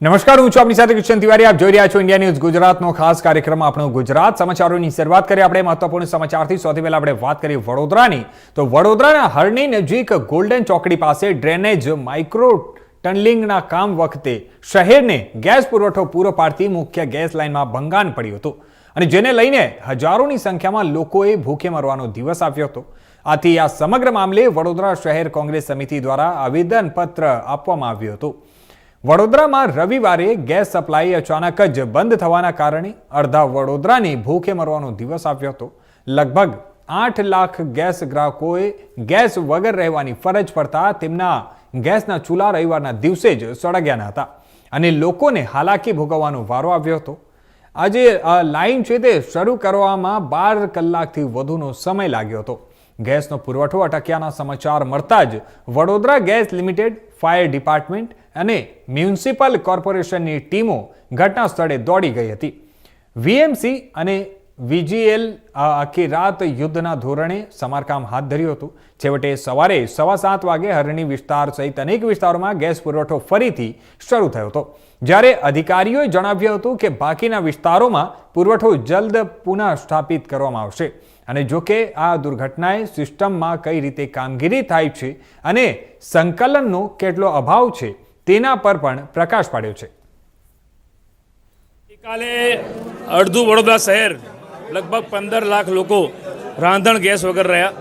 નમસ્કાર, હું છું આપની સાથે કિશન તિવારી. આપ જોઈ રહ્યા છો ઇન્ડિયા ન્યૂઝ ગુજરાતનો ખાસ કાર્યક્રમ આપણો ગુજરાત. સમાચારોની શરૂઆત કરીએ આપણે. મહત્વપૂર્ણ સમાચારથી સૌથી પહેલા આપણે વાત કરીએ વડોદરાની. તો વડોદરાના હરણી નજીક ગોલ્ડન ચોકડી પાસે ડ્રેનેજ માઇક્રો ટનલિંગના કામ વખતે શહેરને ગેસ પુરવઠો પૂરો પાડતી મુખ્ય ગેસ લાઇનમાં ભંગાણ પડ્યું હતું. અને જેને લઈને હજારોની સંખ્યામાં લોકોએ ભૂખે મરવાનો દિવસ આવ્યો હતો. આથી આ સમગ્ર મામલે વડોદરા શહેર કોંગ્રેસ સમિતિ દ્વારા આવેદનપત્ર આપવામાં આવ્યું હતું. વડોદરામાં રવિવારે ગેસ સપ્લાય અચાનક જ બંધ થવાના કારણે અડધા વડોદરાને ભૂખે મરવાનો દિવસ આવ્યો હતો. લગભગ આઠ લાખ ગેસ ગ્રાહકોએ ગેસ વગર રહેવાની ફરજ પડતા તેમના ગેસના ચૂલા રવિવારના દિવસે જ સળગ્યાના હતા અને લોકોને હાલાકી ભોગવવાનો વારો આવ્યો હતો. આજે લાઇન છે તે શરૂ કરવામાં બાર કલાકથી વધુનો સમય લાગ્યો હતો. ગેસનો પુરવઠો અટક્યાના સમાચાર મળતા જ Vadodara gas limited fire department અને મ્યુનિસિપલ કોર્પોરેશનની ટીમો ઘટના સ્થળે દોડી ગઈ હતી. વીએમસી અને વીજીએલ આખી રાત યુદ્ધના ધોરણે સમારકામ હાથ ધર્યું હતું. છેવટે સવારે સવા સાત વાગે હરણી વિસ્તાર સહિત અનેક વિસ્તારોમાં ગેસ પુરવઠો ફરીથી શરૂ થયો હતો. જ્યારે અધિકારીઓએ જણાવ્યું હતું કે બાકીના વિસ્તારોમાં પુરવઠો જલ્દ પુનઃ સ્થાપિત કરવામાં આવશે અને જો કે આ દુર્ઘટનાએ સિસ્ટમમાં કઈ રીતે કામગીરી થાય છે અને સંકલનનો કેટલો અભાવ છે તેના પર પણ પ્રકાશ પાડ્યો છે. ગઈકાલે અડધું વડોદરા શહેર લગભગ પંદર લાખ લોકો રાંધણ ગેસ વગર રહ્યા.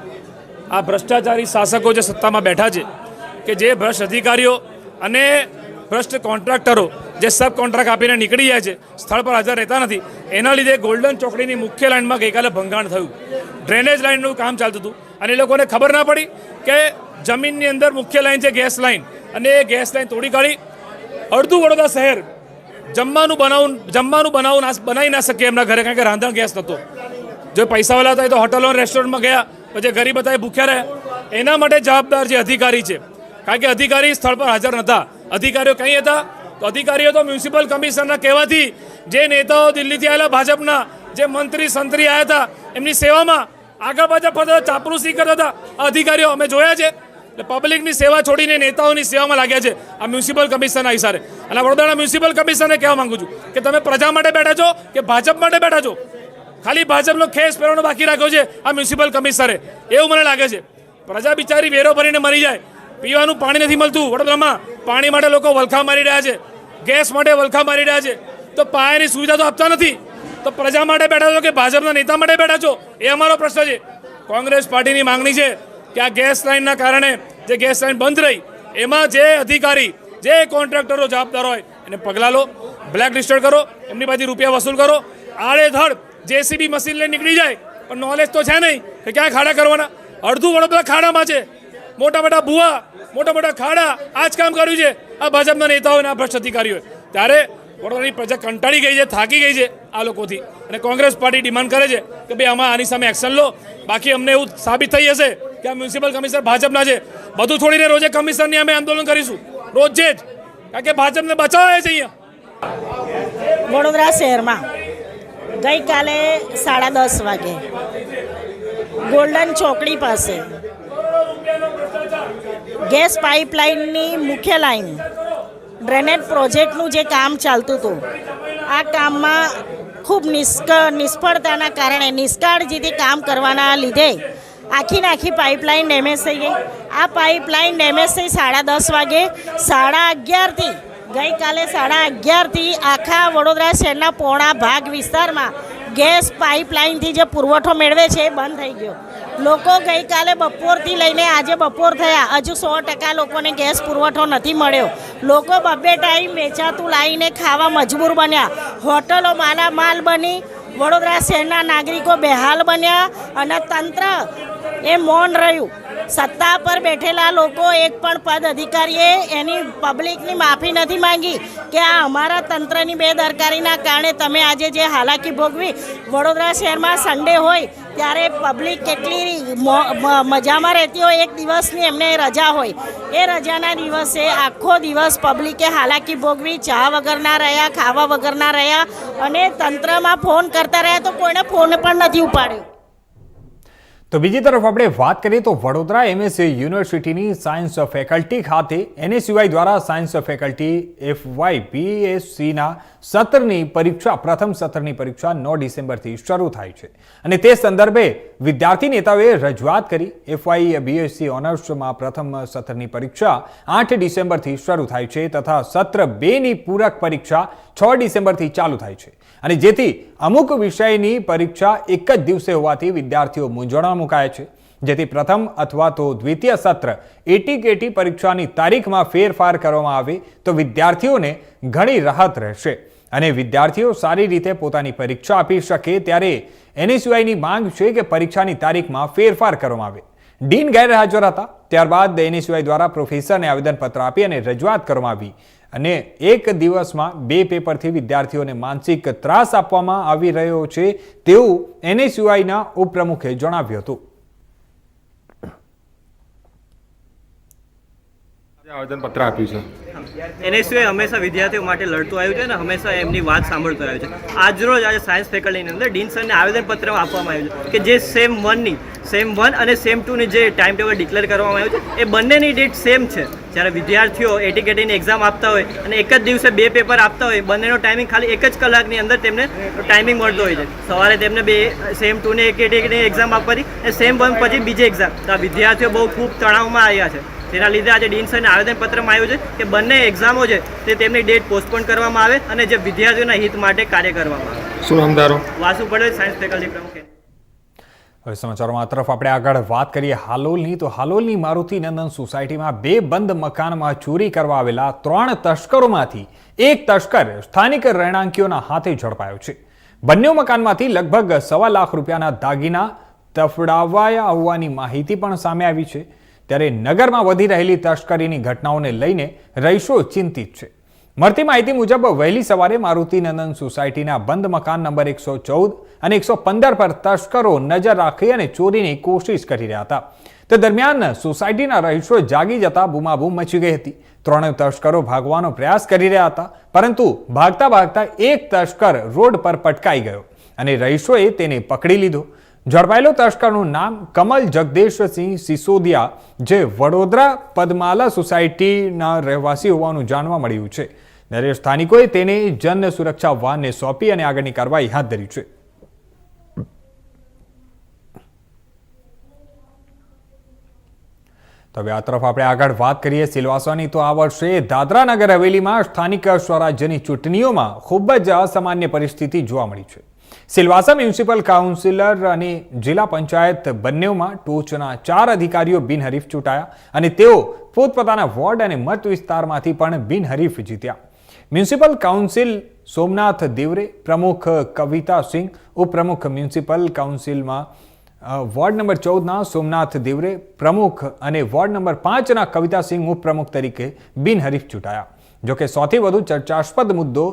આ ભ્રષ્ટાચારી શાસકો જે સત્તામાં બેઠા છે, કે જે ભ્રષ્ટ અધિકારીઓ અને ભ્રષ્ટ કોન્ટ્રાક્ટરો જે સબ કોન્ટ્રાક્ટ આપીને નીકળી જાય છે, સ્થળ પર હાજર રહેતા નથી, એના લીધે ગોલ્ડન ચોકડીની મુખ્ય લાઇનમાં ગઈકાલે ભંગાણ થયું. ડ્રેનેજ લાઇનનું કામ ચાલતું હતું અને એ લોકોને ખબર ના પડી કે જમીનની અંદર મુખ્ય લાઇન છે ગેસ લાઇન. અને એ ગેસ લાઇન તોડી કાઢી. અડધું વડોદરા શહેર જમવાનું બનાવું જમવાનું બનાવું ના બનાવી ના શકીએ એમના ઘરે, કારણ કે રાંધણ ગેસ નહોતો જો પૈસાવાળા હતા એ તો હોટલો રેસ્ટોરન્ટમાં ગયા, પછી ગરીબ હતા એ ભૂખ્યા રહ્યા. એના માટે જવાબદાર જે અધિકારી છે, કારણ કે અધિકારી સ્થળ પર હાજર નહોતા અધિકારીઓ કઈ હતા? તો અધિકારીઓ તો મ્યુનિસિપલ કમિશનરના કહેવાથી જે નેતાઓ દિલ્હીથી આવેલા ભાજપના જે મંત્રી, સંત્રી આવ્યા હતા, એમની સેવામાં આગળ પાછળ ફરતા ચાપરૂસી કરતા હતા. અધિકારીઓ અમે જોયા છે. એટલે પબ્લિકની સેવા છોડીને નેતાઓની સેવામાં લાગ્યા છે. આ મ્યુનિસિપલ કમિશનના ઇશારે અને વડોદરાના મ્યુનિસિપલ કમિશનને કહેવા માંગુ છું કે તમે પ્રજા માટે બેઠા છો કે ભાજપ માટે બેઠા છો? ખાલી ભાજપનો ખેસ પહેરવાનો બાકી રાખ્યો છે આ મ્યુનિસિપલ કમિશનરે. એવું મને લાગે છે. પ્રજા બિચારી વેરો ભરીને મરી જાય. પીવાનું પાણી નથી મળતું વડોદરામાં. પાણી માટે લોકો વલખા મારી રહ્યા છે. ગેસ માટે વલખા મારી રહ્યા છે. તો પાયાની સુવિધા તો આપતા નથી. તો પ્રજા માટે બેઠા છો કે ભાજપના નેતા માટે બેઠા છો? એ અમારો પ્રશ્ન છે. કોંગ્રેસ પાર્ટીની માંગણી છે. કે આ ગેસ લાઇનના કારણે જે ગેસ લાઇન બંધ રહી, એમાં જે અધિકારી, જે કોન્ટ્રાક્ટરો જવાબદાર હોય, એને પગલાં લો, બ્લેક લિસ્ટેડ કરો, એમની પાસેથી રૂપિયા વસૂલ કરો. આડેધડ જેસીબી મશીન લઈને નીકળી જાય, પણ નોલેજ તો છે નહીં કે ક્યાં ખાડા કરવાના. અડધું વડોદરા ખાડામાં છે. મોટા મોટા ભૂવા, મોટા મોટા ખાડા, આ જ કામ કર્યું છે. આ ભાજપના નેતાઓ અને આ ભ્રષ્ટ અધિકારીઓએ ત્યારે વડોદરાની પ્રજા કંટાળી ગઈ છે, થાકી ગઈ છે આ લોકોથી. અને કોંગ્રેસ પાર્ટી ડિમાન્ડ કરે છે કે ભાઈ આમાં આની સામે એક્શન લો. બાકી અમને એવું સાબિત થઈ જશે કે મ્યુનિસિપલ કમિશનર ભાજપના છે. બધું છોડીને રોજે કમિશનની અમે આંદોલન કરીશું. રોજે જ. કારણ કે ભાજપને બચાવે છે અહીંયા. વડોદરા શહેરમાં ગઈકાલે સાડા દસ વાગે ગોલ્ડન ચોકડી પાસે ગેસ પાઇપલાઇનની મુખ્ય લાઇન ડ્રેનેજ પ્રોજેક્ટનું જે કામ ચાલતું હતું, આ કામમાં ખૂબ નિષ્ક, નિષ્ફળતાના કારણે નિષ્કાળજીથી કામ કરવાના લીધે આખી આખી પાઇપલાઇન ડેમેજ થઈ ગઈ. આ પાઇપલાઇન ડેમેજ થઈ સાડા દસ વાગે, સાડા અગિયારથી ગઈકાલે સાડા અગિયારથી આખા વડોદરા શહેરના પોણા ભાગ વિસ્તારમાં ગેસ પાઇપલાઇનથી જે પુરવઠો મેળવે છે એ બંધ થઈ ગયો. લોકો ગઈકાલે બપોરથી લઈને આજે બપોર થયા, હજુ સો ટકા લોકોને ગેસ પુરવઠો નથી મળ્યો. લોકો બબ્બે ટાઈમ વેચાતું લાવીને ખાવા મજબૂર બન્યા. હોટલો માલામાલ બની, વડોદરા શહેરના નાગરિકો બેહાલ બન્યા અને તંત્ર એ મૌન રહ્યું. સત્તા પર બેઠેલા લોકો એક પણ પદ અધિકારીએ એની પબ્લિકની માફી નથી માંગી કે આ અમારા તંત્રની બેદરકારીના કારણે તમે આજે જે હાલાકી ભોગવી વડોદરા શહેરમાં સન્ડે હોય, ત્યારે પબ્લિક કેટલી મજામાં રહેતી હોય, એક દિવસની એમને રજા હોય. એ રજાના દિવસે આખો દિવસ પબ્લિકે હાલાકી ભોગવી, ચા વગરના રહ્યા, ખાવા વગરના રહ્યા અને તંત્રમાં ફોન કરતા રહ્યા તો કોઈને ફોન પણ નથી ઉપાડ્યો. તો બીજી તરફ આપણે વાત કરીએ તો વડોદરા એમએસએ યુનિવર્સિટીની સાયન્સ ફેકલ્ટી ખાતે એનએસયુઆઈ દ્વારા સાયન્સ ફેકલ્ટી એફવાય બીએસસીના સત્રની પરીક્ષા, પ્રથમ સત્રની પરીક્ષા નવ ડિસેમ્બરથી શરૂ થાય છે. અને તે સંદર્ભે વિદ્યાર્થી નેતાઓએ રજૂઆત કરી એફવાય બીએસસી ઓનર્સમાં પ્રથમ સત્રની પરીક્ષા આઠ ડિસેમ્બરથી શરૂ થાય છે તથા સત્ર બેની પૂરક પરીક્ષા છ ડિસેમ્બરથી ચાલુ થાય છે. અને જેથી અમુક વિષયની પરીક્ષા એક જ દિવસે હોવાથી વિદ્યાર્થીઓ મૂંઝવણમાં મુકાય છે. જેથી પ્રથમ અથવા તો દ્વિતીય સત્ર એટી કેટી પરીક્ષાની તારીખમાં ફેરફાર કરવામાં આવે તો વિદ્યાર્થીઓને ઘણી રાહત રહેશે. અને વિદ્યાર્થીઓ સારી રીતે પોતાની પરીક્ષા આપી શકે ત્યારે એનએસયુઆઈની માંગ છે કે પરીક્ષાની તારીખમાં ફેરફાર કરવામાં આવે. ડીન ગેરહાજર હતા. ત્યારબાદ એનએસયુઆઈ દ્વારા પ્રોફેસરને આવેદનપત્ર આપી અને રજૂઆત કરવામાં આવી. અને એક દિવસમાં બે પેપરથી વિદ્યાર્થીઓને માનસિક ત્રાસ આપવામાં આવી રહ્યો છે તેવું એનએસયુઆઈના ઉપપ્રમુખે જણાવ્યું હતું. આવેદન પત્ર આપ્યું છે. એનએસયુએ હંમેશા વિદ્યાર્થીઓ માટે લડતું આવ્યું છે અને હંમેશા એમની વાત સાંભળતું આવ્યું છે. આજરોજ આજે સાયન્સ ફેકલ્ટીની અંદર ડીન સરને આવેદનપત્ર આપવામાં આવ્યું છે કે જે સેમ વનની સેમ વન અને સેમ ટુની જે ટાઈમ ટેબલ ડિક્લેર કરવામાં આવ્યું છે, એ બંનેની ડેટ સેમ છે. જ્યારે વિદ્યાર્થીઓ એટીકેટીની એક્ઝામ આપતા હોય અને એક જ દિવસે બે પેપર આપતા હોય, બંનેનો ટાઈમિંગ ખાલી એક જ કલાકની અંદર તેમને ટાઈમિંગ મળતો હોય છે. સવારે તેમને બે સેમ ટુને એટીકેટીની એક્ઝામ આપવાની અને સેમ વન પછી બીજી એક્ઝામ તો આ વિદ્યાર્થીઓ બહુ ખૂબ તણાવમાં આવ્યા છે. જેના લીધે આજે ડીન સરને આવેદનપત્રમાં આવ્યું છે કે બંને એક્ઝામો છે તે તેમની ડેટ પોસ્ટપોન કરવામાં આવે અને જે વિદ્યાર્થીઓના હિત માટે કાર્ય કરવામાં આવે. શું નામદારો વાસુ પટેલ સાયન્સ ફેકલ્ટી પ્રમુખ. હવે સમાચારોમાં તરફ આપણે આગળ વાત કરીએ હાલોલની. તો હાલોલની મારુતિ નંદન સોસાયટીમાં બે બંધ મકાનમાં ચોરી કરવા આવેલા ત્રણ તસ્કરોમાંથી એક તસ્કર સ્થાનિક રહેણાંકીઓના હાથે ઝડપાયો છે. બંને મકાનમાંથી લગભગ સવા લાખ રૂપિયાના દાગીના તફડાવાયા હોવાની માહિતી પણ સામે આવી છે. ત્યારે નગરમાં વધી રહેલી તસ્કરીની ઘટનાઓને લઈને રહીશો ચિંતિત છે. મળતી માહિતી મુજબ, વહેલી સવારે મારુતિનંદન સોસાયટીના બંધ મકાન નંબર એકસો ચૌદ અને એકસો પંદર પર તસ્કરો નજર રાખી અને ચોરીની કોશિશ કરી રહ્યા હતા. તે દરમિયાન સોસાયટીના રહીશો જાગી જતા બૂમાબૂમ મચી ગઈ હતી. ત્રણેય તસ્કરો ભાગવાનો પ્રયાસ કરી રહ્યા હતા, પરંતુ ભાગતા ભાગતા એક તસ્કર રોડ પર પટકાઈ ગયો અને રહીશોએ તેને પકડી લીધો. ઝડપાયેલો તસ્કરનું નામ કમલ જગદેશસિંહ સિસોદિયા, જે વડોદરા પદમાલા સોસાયટીના રહેવાસી હોવાનું જાણવા મળ્યું છે. ત્યારે સ્થાનિકોએ તેને જન સુરક્ષા વાહનને સોંપી અને આગળની કાર્યવાહી હાથ ધરી છે. હવે આ તરફ આપણે આગળ વાત કરીએ સિલવાસાની. તો આ વર્ષે દાદરા નગર હવેલીમાં સ્થાનિક સ્વરાજ્યની ચૂંટણીઓમાં ખૂબ જ અસામાન્ય પરિસ્થિતિ જોવા મળી છે. સિલવાસા મ્યુનિસિપલ કાઉન્સિલર અને જિલ્લા પંચાયત બંનેમાં ટોચના ચાર અધિકારીઓ બિનહરીફ ચૂંટાયા અને તેઓ પોતપોતાના વોર્ડ અને મત વિસ્તારમાંથી પણ બિનહરીફ જીત્યા. મ્યુનિસિપલ કાઉન્સિલ સોમનાથ દેવરે, પ્રમુખ કવિતા સિંહ ઉપપ્રમુખ મ્યુનિસિપલ કાઉન્સિલમાં વોર્ડ નંબર ચૌદના સોમનાથ દેવરે, પ્રમુખ અને વોર્ડ નંબર પાંચના કવિતા સિંહ ઉપપ્રમુખ તરીકે બિનહરીફ ચૂંટાયા. જોકે સૌથી વધુ ચર્ચાસ્પદ મુદ્દો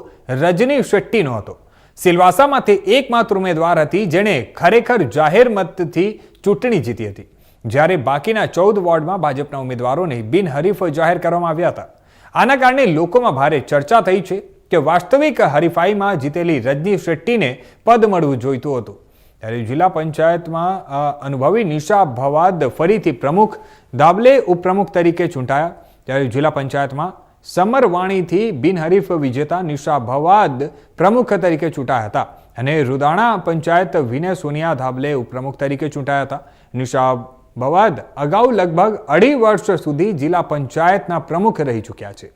રજની શેટ્ટીનો હતો. સિલવાસામાંથી એકમાત્ર ઉમેદવાર હતી જેણે ખરેખર જાહેર મતથી ચૂંટણી જીતી હતી. જ્યારે બાકીના ચૌદ વોર્ડમાં ભાજપના ઉમેદવારોને બિનહરીફ જાહેર કરવામાં આવ્યા હતા. આના કારણે લોકોમાં ભારે ચર્ચા થઈ છે કે વાસ્તવિક હરીફાઈમાં જીતેલી રજની શેટ્ટીને પદ મળવું જોઈતું હતું. ત્યારે જિલ્લા પંચાયતમાં અનુભવી નિશા ભવાદ ફરીથી પ્રમુખ દાબલે ઉપપ્રમુખ તરીકે ચૂંટાયા. ત્યારે જિલ્લા પંચાયતમાં સમરવાણીથી બિનહરીફ વિજેતા નિશા ભવાદ પ્રમુખ તરીકે ચૂંટાયા હતા અને રુદાણા પંચાયત વિનય સોનિયા ધાબલે ઉપપ્રમુખ તરીકે ચૂંટાયા હતા. નિશા ભવાદ અગાઉ લગભગ અઢી વર્ષ સુધી જિલ્લા પંચાયતના પ્રમુખ રહી ચૂક્યા છે.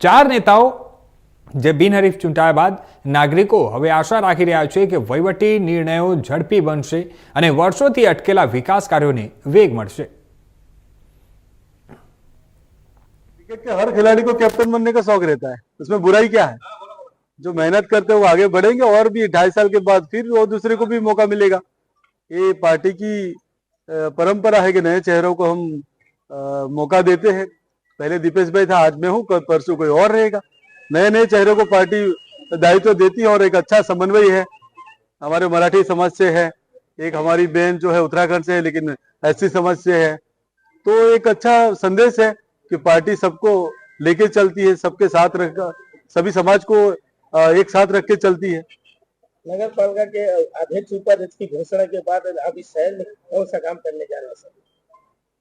ચાર નેતાઓ જે બિનહરીફ ચૂંટાયા બાદ નાગરિકો હવે આશા રાખી રહ્યા છે કે વહીવટી નિર્ણયો ઝડપી બનશે અને વર્ષોથી અટકેલા વિકાસ કાર્યોને વેગ મળશે. क्रिकेट के हर खिलाड़ी को कैप्टन बनने का शौक रहता है। उसमें बुराई क्या है? जो मेहनत करते हैं वो आगे बढ़ेंगे और भी ढाई साल के बाद फिर वो दूसरे को भी मौका मिलेगा। ये पार्टी की परंपरा है कि नए चेहरों को हम अ, मौका देते हैं। पहले दीपेश भाई था आज मैं हूँ परसों कोई और रहेगा। नए नए चेहरों को पार्टी दायित्व तो देती है और एक अच्छा समन्वय है। हमारे मराठी समाज से है एक हमारी बहन जो है उत्तराखंड से है लेकिन एससी समाज से है। तो एक अच्छा संदेश है कि पार्टी सबको लेके चलती है सबके साथ रख सभी समाज को एक साथ रख के चलती है। नगर पालिका के अध्यक्ष उपाध्यक्ष की घोषणा के बाद आप इस शहर में कौन सा काम करने जा रहे हैं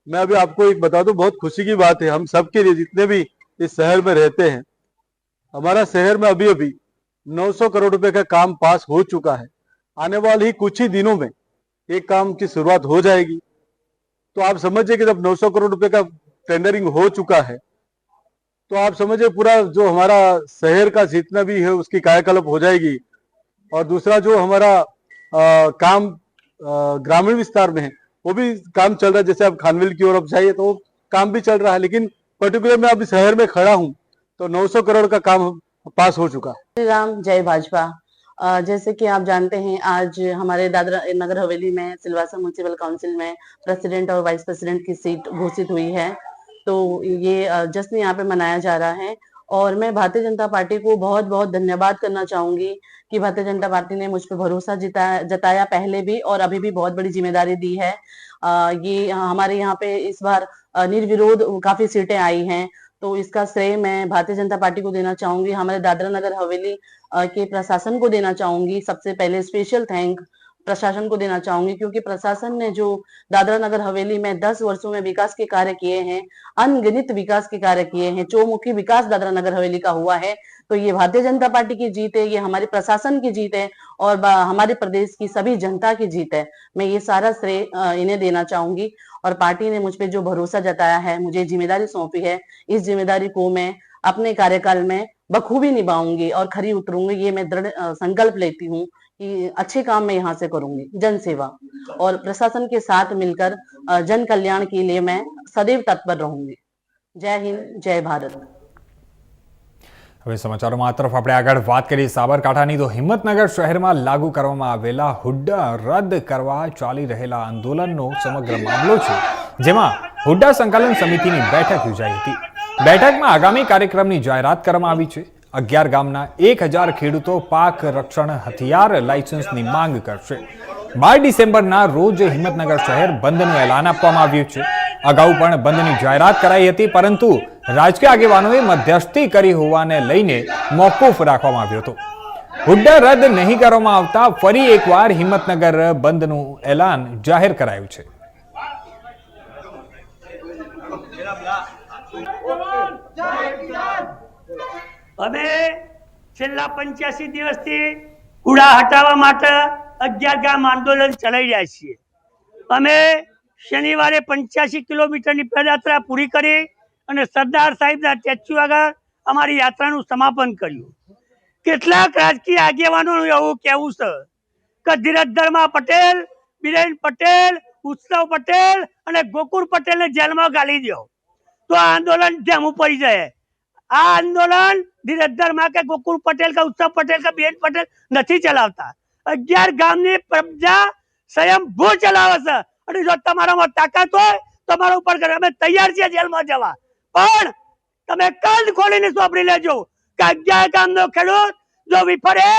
मैं अभी आपको एक बता दूँ बहुत खुशी की बात है। हम सबके लिए जितने भी इस शहर में रहते हैं हमारा शहर में अभी अभी 900 करोड़ रुपए का काम पास हो चुका है। आने वाले ही कुछ ही दिनों में एक काम की शुरुआत हो जाएगी। तो आप समझिए कि जब 900 करोड़ रुपए का टेंडरिंग हो चुका है तो आप समझिए पूरा जो हमारा शहर का जितना भी है उसकी कायाकल्प हो जाएगी। और दूसरा जो हमारा अ, काम ग्रामीण विस्तार में है वो भी काम चल रहा है। जैसे आप खानविल की ओर अब जाइए तो काम भी चल रहा है लेकिन पर्टिकुलर मैं अभी शहर में खड़ा हूँ तो 900 करोड़ का काम पास हो चुका। श्री राम जय भाजपा। जैसे कि आप जानते हैं आज हमारे दादरा नगर हवेली में सिलवासा म्यूनसिपल काउंसिल में प्रेसिडेंट और वाइस प्रेसिडेंट की सीट घोषित हुई है। तो ये जश्न यहाँ पे मनाया जा रहा है। और मैं भारतीय जनता पार्टी को बहुत बहुत धन्यवाद करना चाहूँगी कि भारतीय जनता पार्टी ने मुझ पर भरोसा जिताया जताया पहले भी और अभी भी बहुत बड़ी ज़िम्मेदारी दी है। अ, ये हमारे यहाँ पे इस बार निर्विरोध काफ़ी सीटें आई हैं। तो इसका श्रेय मैं भारतीय जनता पार्टी को देना चाहूँगी। हमारे दादरा नगर हवेली के प्रशासन को देना चाहूँगी। सबसे पहले स्पेशल थैंक प्रशासन को देना चाहूँगी, क्योंकि प्रशासन ने जो दादरा नगर हवेली में दस वर्षों में विकास के कार्य किए हैं, अनगिनत विकास के कार्य किए हैं, चौमुखी विकास दादरा नगर हवेली का हुआ है तो ये भारतीय जनता पार्टी की जीत है, ये हमारे प्रशासन की जीत है, और हमारे प्रदेश की सभी जनता की जीत है। मैं ये सारा श्रेय इन्हें देना चाहूँगी, और पार्टी ने मुझ पर जो भरोसा जताया है, मुझे ज़िम्मेदारी सौंपी है, इस ज़िम्मेदारी को मैं अपने कार्यकाल में बखूबी निभाऊँगी और खरी उतरूँगी, ये मैं दृढ़ संकल्प लेती हूँ। कि अच्छे काम मैं यहाँ से करूंगी जन सेवा और प्रशासन के साथ मिलकर अ, जन कल्याण के लिए मैं सदैव तत्पर रहूंगी जय हिंद जय भारत હવે સમાચારોમાં આ તરફ આપણે આગળ વાત કરીએ સાબરકાંઠાની તો હિંમતનગર શહેરમાં લાગુ કરવામાં આવેલા હુડ્ડા રદ કરવા ચાલી રહેલા આંદોલનનો સમગ્ર મામલો છે જેમાં હુડ્ડા સંકલન સમિતિની બેઠક યોજાઈ હતી બેઠકમાં આગામી કાર્યક્રમની જાહેરાત કરવામાં આવી છે અગિયાર ગામના એક હજાર ખેડૂતો પાક રક્ષણ હથિયાર લાયસન્સની માંગ કરશે. બાર ડિસેમ્બરના રોજ હિંમતનગર શહેર બંધનું એલાન આપવામાં આવ્યું છે. અગાઉ પણ બંધની જાહેરાત કરાઈ હતી, પરંતુ રાજકીય આગેવાનોએ મધ્યસ્થી કરી હોવાને લઈને મોકૂફ રાખવામાં આવ્યો હતો. હુડ્ડા રદ નહીં કરવામાં આવતા ફરી એકવાર હિંમતનગર બંધનું એલાન જાહેર કરાયું છે. અમે છેલ્લા પંચ્યાસી દિવસથી કુડા હટાવવા માટે અગિયાર ગામ આંદોલન ચલાવી રહ્યા છીએ. અમે શનિવારે પંચ્યાસી કિલોમીટરની પદયાત્રા પૂરી કરી અને સરદાર સાહેબના સ્ટેચ્યુ આગળ અમારી યાત્રાનું સમાપન કર્યું. કેટલાક રાજકીય આગેવાનોનું એવું કહેવું છે કે ધીરજધર્મા પટેલ, બિરેન પટેલ, ઉત્સવ પટેલ અને ગોકુળ પટેલને જેલમાં ગાલી દો. તો આ આંદોલન જેમ પડી જાય. આ આંદોલન ધીરજધરમાં કે ગોકુળ પટેલ કે ઉત્સવ પટેલ કે બેન પટેલ નથી ચલાવતા. અગિયાર ગામની પ્રજા સ્વયંભૂ ચલાવે છે. અને જો તમારામાં તાકાત હોય, તમારા ઉપર કરે. અમે તૈયાર છીએ જેલમાં જવા. પણ તમે કાન ખોલીને સોંપડી લેજો કે અગિયાર ગામનો ખેડૂત જો વિફરે,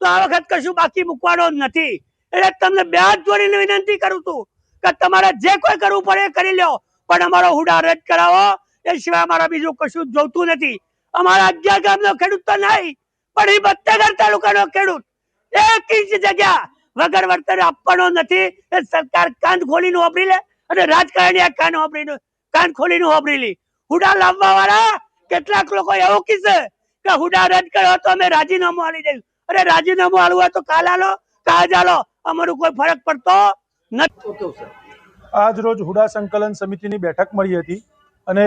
તો આ વખત કશું બાકી મૂકવાનો નથી. એટલે તમને બે હાથ જોડીને વિનંતી કરું છું કે તમારે જે કોઈ કરવું પડે એ કરી લ્યો. પણ અમારો હુડા રદ કરાવો. એ સિવાય અમારા બીજું કશું જોતું નથી. અમારા અગિયાર ગામનો ખેડૂત તો નહીં, પણ એ બત્તેગર તાલુકાનો ખેડૂત. એક ઇંચ જગ્યા વગર વળતર આપવાનો નથી. એ સરકાર કાન ખોલીને વાપરી લે અને રાજકારણી કાન વાપરીને કાન ખોલીને વાપરી લી. હુડા લાવવા વાળા કેટલાક લોકો એવું કીધે કે હુડા રદ કર્યો તો અમે રાજીનામું આલી દઈશું. અરે રાજીનામું આલવું હોય તો કાલ આલો કાજ આલો. અમારું કોઈ ફરક પડતો નથી. આજ રોજ હુડા સંકલન સમિતિની બેઠક મળી હતી અને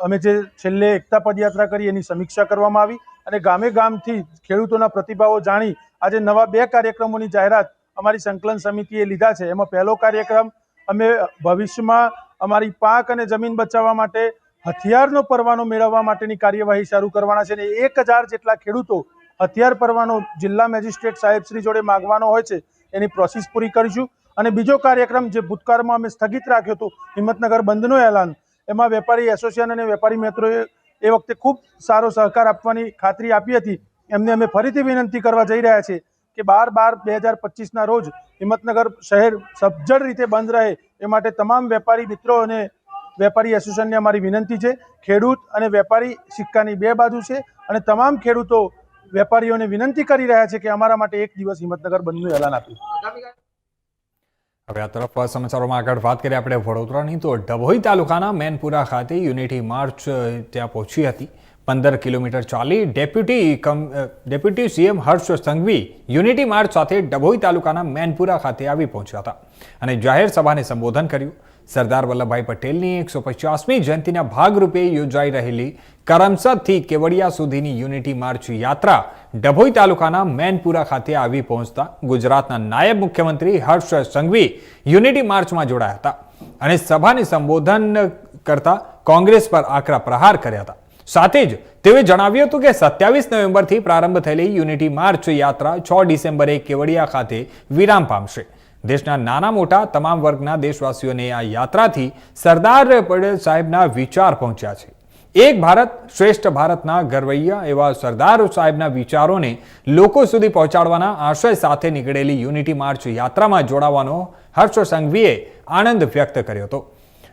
અમે જે છેલ્લે એકતા પદયાત્રા કરી એની સમીક્ષા કરવામાં આવી અને ગામે ગામથી ખેડૂતોના પ્રતિભાવો જાણી આજે નવા બે કાર્યક્રમોની જાહેરાત અમારી સંકલન સમિતિએ લીધા છે. એમાં પહેલો કાર્યક્રમ, અમે ભવિષ્યમાં અમારી પાક અને જમીન બચાવવા માટે હથિયારનો પરવાનો મેળવવા માટેની કાર્યવાહી શરૂ કરવાના છે અને એક હજાર જેટલા ખેડૂતો હથિયાર પરવાનો જિલ્લા મેજિસ્ટ્રેટ સાહેબશ્રી જોડે માગવાનો હોય છે, એની પ્રોસેસ પૂરી કરીશું. અને બીજો કાર્યક્રમ જે ભૂતકાળમાં અમે સ્થગિત રાખ્યો હતો, હિંમતનગર બંધનું એલાન એમાં વેપારી એસોસિએશન અને વેપારી મિત્રોએ એ વખતે ખૂબ સારો સહકાર આપવાની ખાતરી આપી હતી. એમને અમે ફરીથી વિનંતી કરવા જઈ રહ્યા છીએ કે બાર બાર બે હજાર પચીસના રોજ હિંમતનગર શહેર સજ્જડ રીતે બંધ રહે. એ માટે તમામ વેપારી મિત્રો અને વેપારી એસોસિએશનને અમારી વિનંતી છે. ખેડૂત અને વેપારી સિક્કાની બે બાજુ છે અને તમામ ખેડૂતો વેપારીઓને વિનંતી કરી રહ્યા છે કે અમારા માટે એક દિવસ હિંમતનગર બંધનું એલાન આપ્યું. હવે આ તરફ સમાચારોમાં આગળ વાત કરીએ. આપણે વડોદરાની તો ડભોઈ તાલુકાના મેનપુરા ખાતે યુનિટી માર્ચ ત્યાં પહોંચી હતી. પંદર કિલોમીટર ચાલી ડેપ્યુટી કમ deputy CM Harsh Sanghavi unity march સાથે ડભોઈ તાલુકાના મેનપુરા ખાતે આવી પહોંચ્યા હતા અને જાહેર સભાને સંબોધન કર્યું. સરદાર વલ્લભભાઈ પટેલની એકસો પચાસમી જયંતિના ભાગરૂપે યોજાઈ રહેલી કરમસદથી કેવડિયા સુધીની યુનિટી માર્ચ યાત્રા ડભોઈ તાલુકાના મેનપુરા ખાતે આવી પહોંચતા ગુજરાતના નાયબ મુખ્યમંત્રી હર્ષ સંઘવી યુનિટી માર્ચમાં જોડાયા હતા અને સભાને સંબોધન કરતા કોંગ્રેસ પર આકરા પ્રહાર કર્યા હતા. સાથે જ તેઓએ જણાવ્યું હતું કે સત્યાવીસ નવેમ્બરથી પ્રારંભ થયેલી યુનિટી માર્ચ યાત્રા છ ડિસેમ્બરે કેવડિયા ખાતે વિરામ પામશે. દેશના નાના મોટા તમામ વર્ગના દેશવાસીઓને આ યાત્રાથી સરદાર પટેલ સાહેબના વિચાર પહોંચ્યા છે. એક ભારત શ્રેષ્ઠ ભારતના ગરવૈયા એવા સરદાર સાહેબના વિચારોને લોકો સુધી પહોંચાડવાના આશય સાથે નીકળેલી યુનિટી માર્ચ યાત્રામાં જોડાવાનો હર્ષ સંઘવીએ આનંદ વ્યક્ત કર્યો હતો.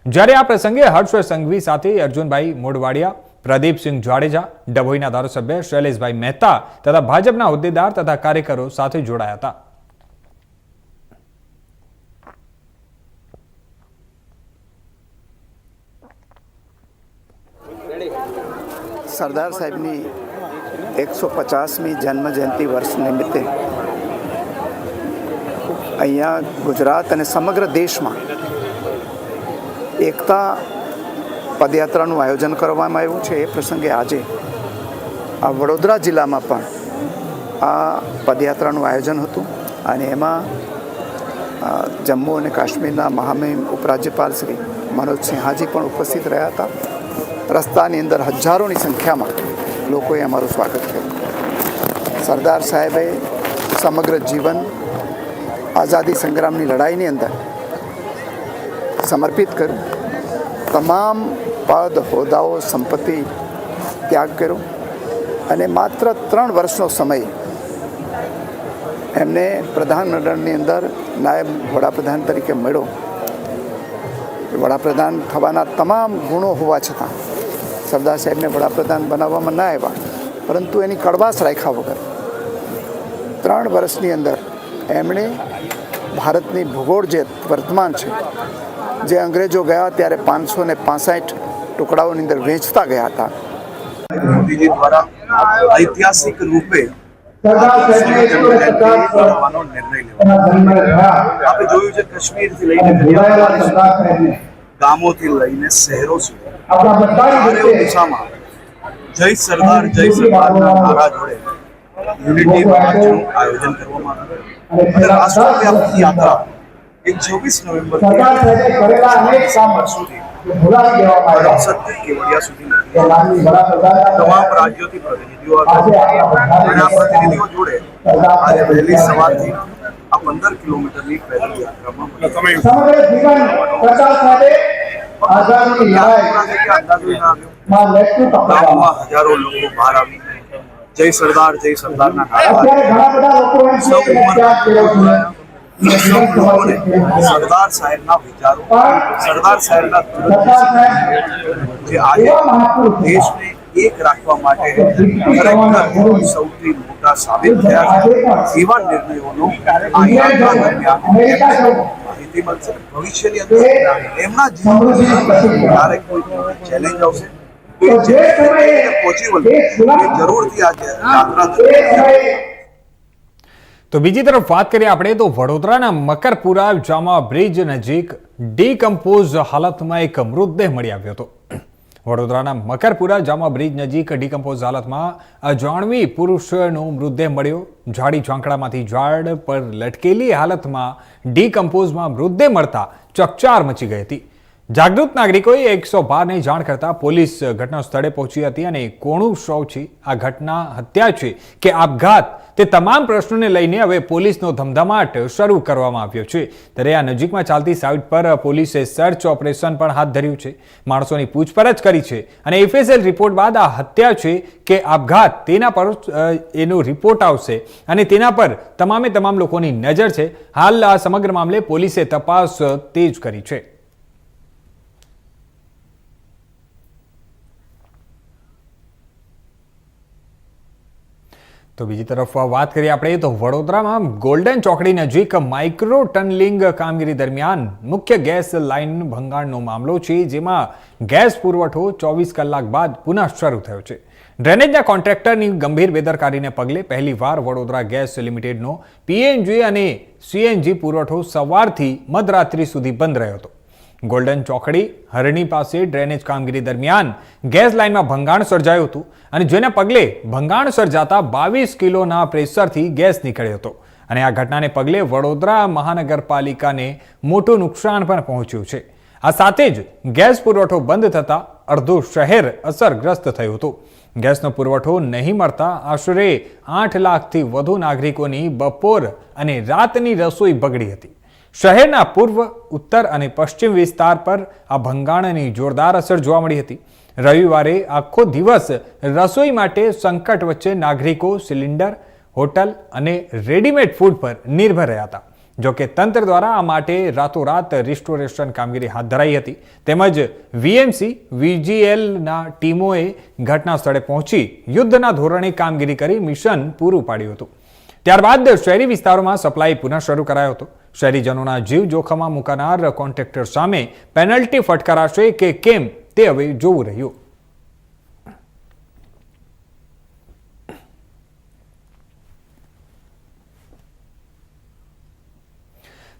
જ્યારે આ પ્રસંગે હર્ષ સંઘવી સાથે અર્જુનભાઈ મોડવાડિયા પ્રદીપસિંહ જાડેજા, ડભોઈના ધારાસભ્ય શૈલેષભાઈ મહેતા તથા ભાજપના હોદ્દેદાર તથા કાર્યકરો સાથે જોડાયા હતા. સરદાર સાહેબની એકસો પચાસમી જન્મ જયંતિ વર્ષ નિમિત્તે અહીંયા ગુજરાત અને સમગ્ર દેશમાં એકતા પદયાત્રાનું આયોજન કરવામાં આવ્યું છે. એ પ્રસંગે આજે આ વડોદરા જિલ્લામાં પણ આ પદયાત્રાનું આયોજન હતું અને એમાં જમ્મુ અને કાશ્મીરના મહામહિમ ઉપરાજ્યપાલ શ્રી મનોજ સિંહાજી પણ ઉપસ્થિત રહ્યા હતા. રસ્તાની અંદર હજારોની સંખ્યામાં લોકોએ અમારું સ્વાગત કર્યું. સરદાર સાહેબે સમગ્ર જીવન આઝાદી સંગ્રામની લડાઈની અંદર સમર્પિત કર્યું. તમામ પદ, હોદ્દાઓ, સંપત્તિ ત્યાગ કર્યો અને માત્ર ત્રણ વર્ષનો સમય એમને પ્રધાનમંડળની અંદર નાયબ વડાપ્રધાન તરીકે મળ્યો. વડાપ્રધાન થવાના તમામ ગુણો હોવા છતાં સરદાર સાહેબને વડાપ્રધાન બનાવવામાં ના આવ્યા પરંતુ એની કડવાશ રાખ્યા વગર ત્રણ વર્ષની અંદર એમણે ભારતની ભૂગોળ જે વર્તમાન છે જે અંગ્રેજો ગયા ત્યારે પાંચસો ને પાસઠ ટુકડાઓની અંદર વેચતા ગયા હતા. મોદીજી દ્વારા ઐતિહાસિક રૂપે આપણે જોયું છે કાશ્મીરથી લઈને ગામોથી લઈને શહેરો સુધી. દિશામાં જય સરદાર જય સરદારના નારા જોડે યુનિટી માર્ચનું આયોજન કરવામાં આવ્યું. અને રાષ્ટ્રવ્યાપી યાત્રા એ છવ્વીસ નવેમ્બર સુધી કરમસદથી કેવડિયા સુધી તમામ રાજ્યોથી પ્રતિનિધિઓ આવ્યા. અને આ પ્રતિનિધિઓ જોડે આજે વહેલી સવારથી આ પંદર કિલોમીટરની પેદલ યાત્રામાં ગામમાં હજારો લોકો બહાર આવી જય સરદાર જય સરદારના નારા. સૌ ઉંમરના લોકો જોડાયા. સૌ લોકોને સરદાર સાહેબના વિચારો. સરદાર સાહેબના દૂરદર્શી જે આજે દેશને એક રાખવા માટે ખરેખર સૌથી મોટા સાબિત થયા છે. એવા નિર્ણયોનો આ યાત્રા દરમિયાન માહિતી મળશે. ભવિષ્યની અંદર એમના જીવનમાં ક્યારેક કોઈ ચેલેન્જ આવશે? તો બીજી તરફ વાત કરીએ આપણે તો વડોદરાના મકરપુરા જામા બ્રિજ નજીક ડીકમ્પોઝ હાલતમાં એક મૃતદેહ મળી આવ્યો હતો. વડોદરાના મકરપુરા જામા બ્રિજ નજીક ડીકમ્પોઝ હાલતમાં અજાણવી પુરુષનો મૃતદેહ મળ્યો. ઝાડી ઝાંખડામાંથી ઝાડ પર લટકેલી હાલતમાં ડીકમ્પોઝમાં મૃતદેહ મળતા ચકચાર મચી ગઈ હતી. જાગૃત નાગરિકોએ એકસો બારને જાણ કરતા પોલીસ ઘટના સ્થળે પહોંચી હતી અને કોણું છે. આ ઘટના હત્યા છે કે આપઘાત? તે તમામ પ્રશ્નોને લઈને હવે પોલીસનો ધમધમાટ શરૂ કરવામાં આવ્યો છે. ત્યારે આ નજીકમાં ચાલતી સાઇટ પર પોલીસે સર્ચ ઓપરેશન પણ હાથ ધર્યું છે. માણસોની પૂછપરછ કરી છે અને એફએસએલ રિપોર્ટ બાદ આ હત્યા છે કે આપઘાત. તેના પર એનો રિપોર્ટ આવશે અને તેના પર તમામે તમામ લોકોની નજર છે. હાલ આ સમગ્ર મામલે પોલીસે તપાસ તેજ કરી છે. તો બીજી તરફ વાત કરીએ આપણે, તો વડોદરામાં ગોલ્ડન ચોકડી નજીક માઇક્રો ટનલિંગ કામગીરી દરમિયાન મુખ્ય ગેસ લાઇન ભંગાણનો મામલો છે, જેમાં ગેસ પુરવઠો ચોવીસ કલાક બાદ પુનઃ શરૂ થયો છે. ડ્રેનેજના કોન્ટ્રાક્ટરની ગંભીર બેદરકારીને પગલે પહેલીવાર વડોદરા ગેસ લિમિટેડનો પીએનજી અને સીએનજી પુરવઠો સવારથી મધરાત્રિ સુધી બંધ રહ્યો હતો. ગોલ્ડન ચોકડી, હરણી પાસે ડ્રેનેજ કામગીરી દરમિયાન ગેસ લાઇનમાં ભંગાણ સર્જાયું હતું અને જેના પગલે ભંગાણ સર્જાતા બાવીસ કિલોના પ્રેશરથી ગેસ નીકળ્યો હતો. અને આ ઘટનાને પગલે વડોદરા મહાનગરપાલિકાને મોટું નુકસાન પણ પહોંચ્યું છે. આ સાથે જ ગેસ પુરવઠો બંધ થતાં અડધું શહેર અસરગ્રસ્ત થયું હતું. ગેસનો પુરવઠો નહીં મળતા આશરે આઠ લાખથી વધુ નાગરિકોની બપોર અને રાતની રસોઈ બગડી હતી. શહેરના પૂર્વ, ઉત્તર અને પશ્ચિમ વિસ્તાર પર આ ભંગાણની જોરદાર અસર જોવા મળી હતી. રવિવારે આખો દિવસ રસોઈ માટે સંકટ વચ્ચે નાગરિકો સિલિન્ડર, હોટલ અને રેડીમેડ ફૂડ પર નિર્ભર રહ્યા હતા. જોકે તંત્ર દ્વારા આ માટે રાતોરાત રિસ્ટોરેશન કામગીરી હાથ ધરાઈ હતી. તેમજ વીએમસી વીજીએલના ટીમોએ ઘટના સ્થળે પહોંચી યુદ્ધના ધોરણે કામગીરી કરી મિશન પૂરું પાડ્યું હતું. ત્યારબાદ શહેરી વિસ્તારોમાં સપ્લાય પુનઃ શરૂ કરાયો હતો. શહેરીજનોના જીવ જોખમમાં મુકાનાર કોન્ટ્રાક્ટર સામે પેનલ્ટી ફટકારાશે કે કેમ તે હવે જોવું રહ્યું.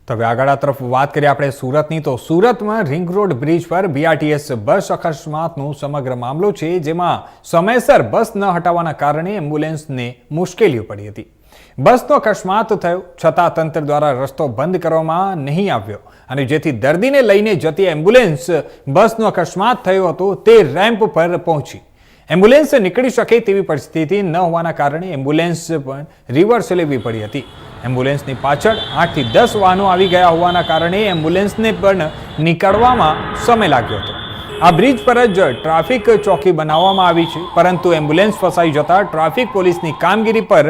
તો હવે આગળ તરફ વાત કરીએ આપણે સુરતની. તો સુરતમાં રિંગ રોડ બ્રિજ પર બીઆરટીએસ બસ અકસ્માતનો સમગ્ર મામલો છે, જેમાં સમયસર બસ ન હટાવવાના કારણે એમ્બ્યુલન્સને મુશ્કેલીઓ પડી હતી. બસનો અકસ્માત થયો, છતાં તંત્ર દ્વારા રસ્તો બંધ કરવામાં નહીં આવ્યો. અને જેથી દર્દીને લઈને જતી એમ્બ્યુલન્સ બસનો અકસ્માત થયો હતો, તે રેમ્પ પર પહોંચી. એમ્બ્યુલન્સ નીકળી શકે તેવી પરિસ્થિતિ ન હોવાના કારણે એમ્બ્યુલન્સ પણ રિવર્સ લેવી પડી હતી. એમ્બ્યુલન્સની પાછળ આઠથી દસ વાહનો આવી ગયા હોવાના કારણે એમ્બ્યુલન્સને પણ નીકળવામાં સમય લાગ્યો હતો. આ બ્રિજ પર જ ટ્રાફિક ચોકી બનાવવામાં આવી છે, પરંતુ એમ્બ્યુલન્સ ફસાઈ જતા ટ્રાફિક પોલીસની કામગીરી પર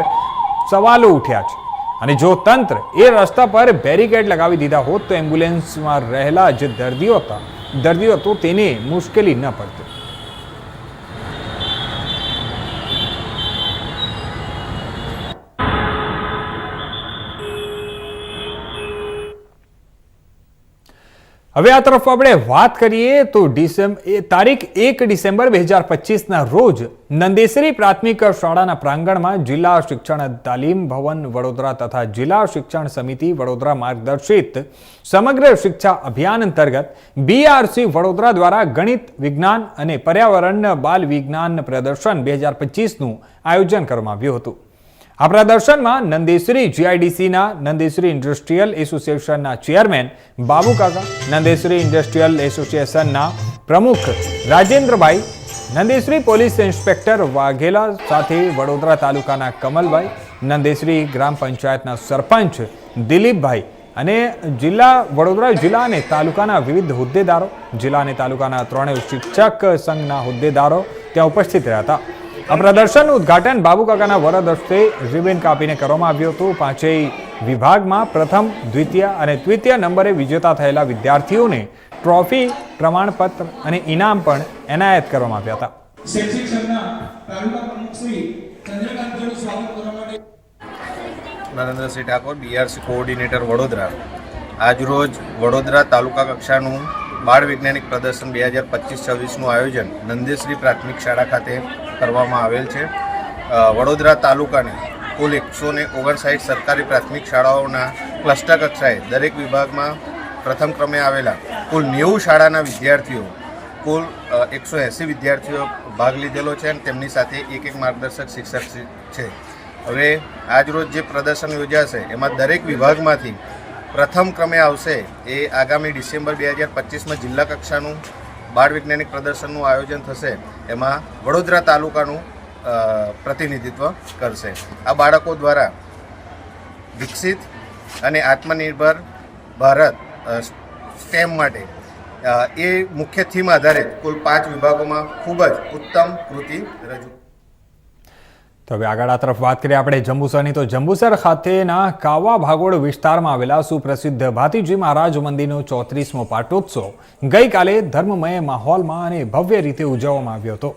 સવાલો ઉઠ્યા છે. અને જો તંત્ર એ રસ્તા પર બેરિકેડ લગાવી દીધા હોત તો એમ્બ્યુલન્સમાં રહેલા જે દર્દીઓ હતા. દર્દીઓ હતો તેને મુશ્કેલી ન પડતી. હવે આ તરફ આપણે વાત કરીએ તો ડિસેમ્બર તારીખ એક ડિસેમ્બર બે હજાર પચીસના રોજ નંદેસરી પ્રાથમિક શાળાના પ્રાંગણમાં જિલ્લા શિક્ષણ તાલીમ ભવન વડોદરા તથા જિલ્લા શિક્ષણ સમિતિ વડોદરા માર્ગદર્શિત સમગ્ર શિક્ષા અભિયાન અંતર્ગત બીઆરસી વડોદરા દ્વારા ગણિત, વિજ્ઞાન અને પર્યાવરણ બાલ વિજ્ઞાન પ્રદર્શન બે હજાર પચીસનું આયોજન કરવામાં આવ્યું હતું. આ પ્રદર્શનમાં નંદેશ્વરી જીઆઈડીસીના નંદેશ્વરી ઇન્ડસ્ટ્રીયલ એસોસિએશનના ચેરમેન બાબુકાકા નંદેશ્રી ઇન્ડસ્ટ્રીયલ એસોસિએશનના પ્રમુખ રાજેન્દ્રભાઈ નંદેશ્વરી પોલીસ ઇન્સ્પેક્ટર વાઘેલા સાથે વડોદરા તાલુકાના કમલભાઈ નંદેશ્વરી ગ્રામ પંચાયતના સરપંચ દિલીપભાઈ અને જિલ્લા, વડોદરા જિલ્લા અને તાલુકાના વિવિધ હોદ્દેદારો, જિલ્લા અને તાલુકાના ત્રણેય શિક્ષક સંઘના હોદ્દેદારો ત્યાં ઉપસ્થિત રહ્યા હતા. આ પ્રદર્શનનું ઉદ્ઘાટન બાબુકાકાના વરદ હસ્તે રિબેન કાપીને કરવામાં આવ્યું હતું. પાંચેય વિભાગમાં પ્રથમ દ્વિતીય અને તૃતીય નંબરે વિજેતા થયેલા વિદ્યાર્થીઓને ટ્રોફી પ્રમાણપત્ર અને ઇનામ પણ એનાયત કરવામાં આવ્યા હતા. શૈક્ષિક તાલુકા પ્રમુખ શ્રી ચંદ્રકાંતભાઈનું સ્વાગત કરવા માટે નરેન્દ્રસિંહ ઠાકોર બીઆરસી કોઓર્ડિનેટર વડોદરા. આજરોજ વડોદરા તાલુકા કક્ષાનું બાળ વૈજ્ઞાનિક પ્રદર્શન બે હજાર પચીસ છવ્વીસનું આયોજન નંદેશ્રી પ્રાથમિક શાળા ખાતે કરવામાં આવેલ છે. વડોદરા તાલુકાની કુલ એકસો ને ઓગણસાઠ સરકારી પ્રાથમિક શાળાઓના ક્લસ્ટર કક્ષાએ દરેક વિભાગમાં પ્રથમ ક્રમે આવેલા કુલ નેવું શાળાના વિદ્યાર્થીઓ કુલ એકસો એંસી વિદ્યાર્થીઓ ભાગ લીધેલો છે અને તેમની સાથે એક એક માર્ગદર્શક શિક્ષક છે. હવે આજરોજ જે પ્રદર્શન યોજાશે, એમાં દરેક વિભાગમાંથી પ્રથમ ક્રમે આવશે એ આગામી ડિસેમ્બર બે હજાર પચીસમાં જિલ્લા કક્ષાનું બાળ વૈજ્ઞાનિક પ્રદર્શનનું આયોજન થશે. એમાં વડોદરા તાલુકાનું પ્રતિનિધિત્વ કરશે. આ બાળકો દ્વારા વિકસિત અને આત્મનિર્ભર ભારત સ્ટેમ માટે એ મુખ્ય થીમ આધારિત કુલ પાંચ વિભાગોમાં ખૂબ જ ઉત્તમ કૃતિ રજૂ તો હવે આગળ આ તરફ વાત કરીએ આપણે જંબુસરની. તો જંબુસર ખાતેના કાવા ભાગોળ વિસ્તારમાં આવેલા સુપ્રસિદ્ધ ભાતીજી મહારાજ મંદિરનો ચોત્રીસમો પાટોત્સવ ગઈકાલે ધર્મમય માહોલમાં અને ભવ્ય રીતે ઉજવવામાં આવ્યો હતો.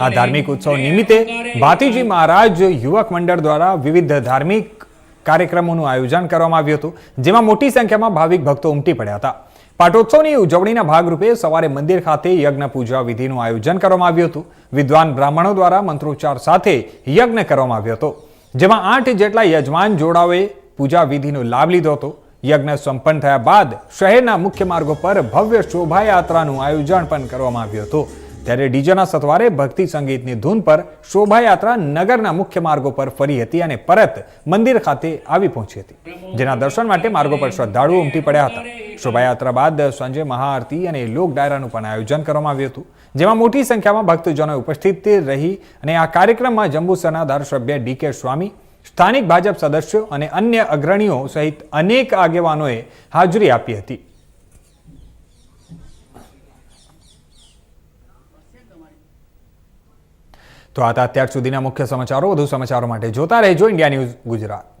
આ ધાર્મિક ઉત્સવ નિમિત્તે ભાતીજી મહારાજ યુવક મંડળ દ્વારા વિવિધ ધાર્મિક કાર્યક્રમોનું આયોજન કરવામાં આવ્યું હતું, જેમાં મોટી સંખ્યામાં ભાવિક ભક્તો ઉમટી પડ્યા હતા. પાટોત્સવની ઉજવણીના ભાગરૂપે સવારે મંદિર ખાતે યજ્ઞ પૂજા વિધિનું આયોજન કરવામાં આવ્યું હતું. વિદ્વાન બ્રાહ્મણો દ્વારા મંત્રોચ્ચાર સાથે યજ્ઞ કરવામાં આવ્યો હતો, જેમાં આઠ જેટલા યજમાન જોડાઓએ પૂજા વિધિનો લાભ લીધો હતો. યજ્ઞ સંપન્ન થયા બાદ શહેરના મુખ્ય માર્ગો પર ભવ્ય શોભાયાત્રાનું આયોજન પણ કરવામાં આવ્યું હતું. ત્યારે ડીજેના સથવારે ભક્તિ સંગીતની ધૂન પર શોભાયાત્રા નગરના મુખ્ય માર્ગો પર ફરી હતી અને પરત મંદિર ખાતે આવી પહોંચી હતી. જેના દર્શન માટે માર્ગો પર શ્રદ્ધાળુઓ ઉમટી પડ્યા હતા. શોભાયાત્રા બાદ સાંજે મહાઆરતી અને લોક ડાયરાનું પણ આયોજન કરવામાં આવ્યું હતું. જેમાં મોટી સંખ્યામાં ભક્તજનો ઉપસ્થિત રહી અને આ કાર્યક્રમમાં જંબુસરના ધારાસભ્ય ડી કે સ્વામી, સ્થાનિક ભાજપ સદસ્યો અને અન્ય અગ્રણીઓ સહિત અનેક આગેવાનોએ હાજરી આપી હતી. તો આ અત્યાર સુધીના મુખ્ય સમાચારો. વધુ સમાચારો માટે જોતા રહેજો. India news Gujarat.